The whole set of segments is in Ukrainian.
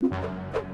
you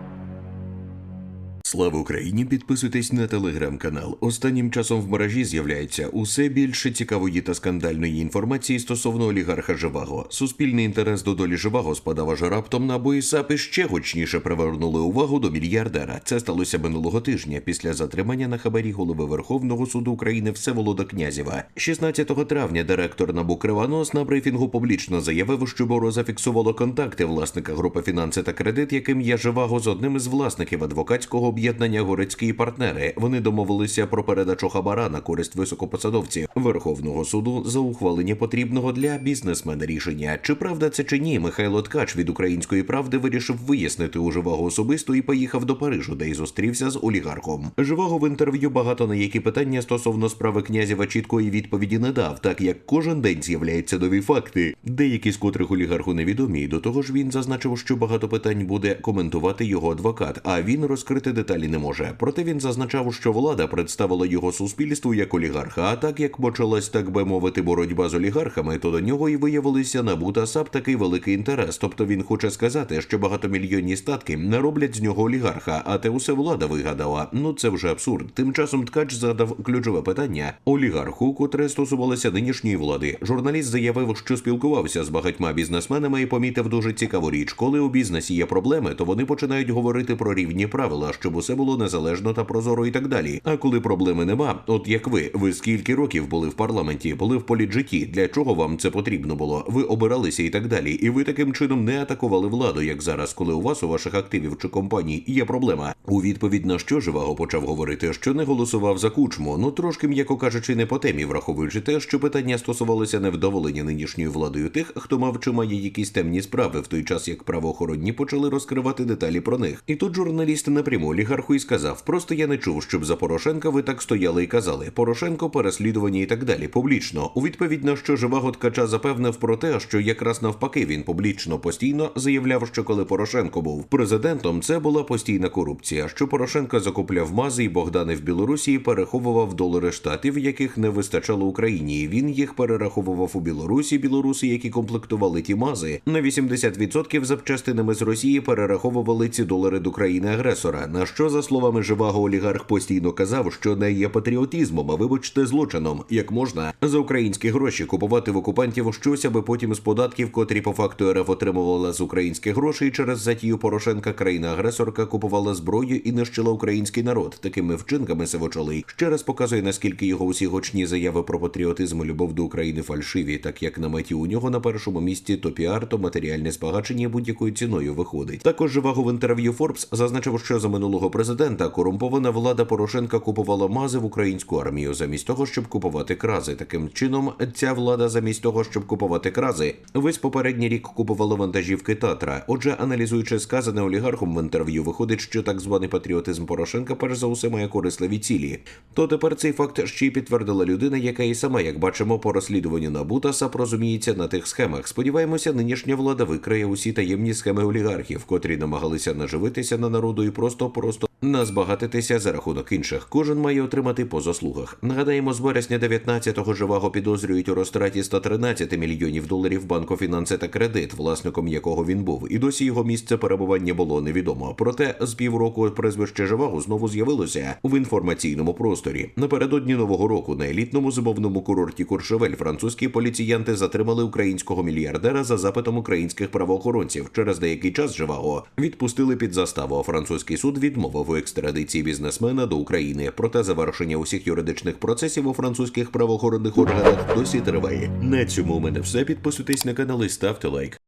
Слава Україні! Підписуйтесь на телеграм-канал. Останнім часом в мережі з'являється усе більше цікавої та скандальної інформації стосовно олігарха Живаго. Суспільний інтерес до долі Живаго спадав аж раптом на боїсапи ще гучніше привернули увагу до мільярдера. Це сталося минулого тижня після затримання на хабарі голови Верховного суду України Всеволода Князєва. 16 травня директор НАБУ Кривонос на брифінгу публічно заявив, що бюро зафіксувало контакти власника групи фінанси та кредит, яким є Живаго з одним із власників адвокатського об'єднання горецькі партнери. Вони домовилися про передачу хабара на користь високопосадовців Верховного суду за ухвалення потрібного для бізнесмена рішення. Чи правда це чи ні? Михайло Ткач від української правди вирішив вияснити у Живаго особисто і поїхав до Парижу, де й зустрівся з олігархом. Живаго в інтерв'ю багато на які питання стосовно справи князєва чіткої відповіді не дав, так як кожен день з'являються нові факти, деякі з котрих олігарху невідомі. До того ж він зазначив, що багато питань буде коментувати його адвокат, а він розкрити деталі не може. Проте він зазначав, що влада представила його суспільству як олігарха. А так як почалась, так би мовити, боротьба з олігархами, то до нього і виявилися НАБУ та САП такий великий інтерес. Тобто він хоче сказати, що багатомільйонні статки не роблять з нього олігарха, а те усе влада вигадала. Ну це вже абсурд. Тим часом ткач задав ключове питання олігарху, котре стосувалося нинішньої влади. Журналіст заявив, що спілкувався з багатьма бізнесменами і помітив дуже цікаву річ. Коли у бізнесі є проблеми, то вони починають говорити про рівні правила, щоб усе було незалежно та прозоро і так далі. А коли проблеми нема, от як ви, ви скільки років були в парламенті, були в політжитті, для чого вам це потрібно було? Ви обиралися і так далі. І ви таким чином не атакували владу, як зараз, коли у вас у ваших активів чи компаній є проблема. У відповідь на що Живаго почав говорити, що не голосував за кучму. Ну трошки, м'яко кажучи, не по темі, враховуючи те, що питання стосувалося невдоволення нинішньою владою тих, хто мав чи має якісь темні справи, в той час як правоохоронні почали розкривати деталі про них. І тут журналіст напряму олігарху і сказав: просто я не чув, щоб за Порошенка ви так стояли і казали. Порошенко переслідування і так далі. Публічно. У відповідь на що Живаго ткача запевнив про те, що якраз навпаки він публічно постійно заявляв, що коли Порошенко був президентом, це була постійна корупція. Що Порошенко закупляв мази і Богдани в Білорусі переховував долари штатів, яких не вистачало Україні. І він їх перераховував у Білорусі. Білоруси, які комплектували ті мази, на 80% запчастинами з Росії перераховували ці долари до країни-агресора. На що, за словами живаго, олігарх постійно казав, що не є патріотизмом, а вибачте злочином, як можна за українські гроші купувати в окупантів щось, аби потім з податків, котрі по факту РФ отримувала з українських грошей через затію Порошенка, країна-агресорка купувала зброю і нищила український народ. Такими вчинками Сивочолий ще раз показує, наскільки його усі гучні заяви про патріотизм і любов до України фальшиві, так як на меті у нього на першому місці то піар, то матеріальне збагачення будь-якою ціною виходить. Також живаго в інтерв'ю Форбс зазначив, що за минулого президента корумпована влада Порошенка купувала мази в українську армію замість того, щоб купувати крази. Таким чином, ця влада замість того, щоб купувати крази, весь попередній рік купувала вантажівки Татра. Отже, аналізуючи сказане олігархом в інтерв'ю, виходить, що так званий патріотизм Порошенка перш за усе має корисливі цілі. То тепер цей факт ще й підтвердила людина, яка і сама, як бачимо, по розслідуванню НАБУ та САП розуміється на тих схемах. Сподіваємося, нинішня влада викриє усі таємні схеми олігархів, котрі намагалися наживитися на народу і просто просто назбагатитися за рахунок інших. Кожен має отримати по заслугах. Нагадаємо, з вересня 19-го живаго підозрюють у розтраті 113 мільйонів доларів банку фінанси та кредит, власником якого він був, і досі його місце перебування було невідомо. Проте з півроку прізвище Живаго знову з'явилося в інформаційному просторі. Напередодні нового року на елітному зимовному курорті Куршевель французькі поліціянти затримали українського мільярдера за запитом українських правоохоронців. Через деякий час Живаго відпустили під заставу. а Французький суд відмовив у екстрадиції бізнесмена до України. Проте завершення усіх юридичних процесів у французьких правоохоронних органах досі триває. На цьому у мене все. Підписуйтесь на канал і ставте лайк.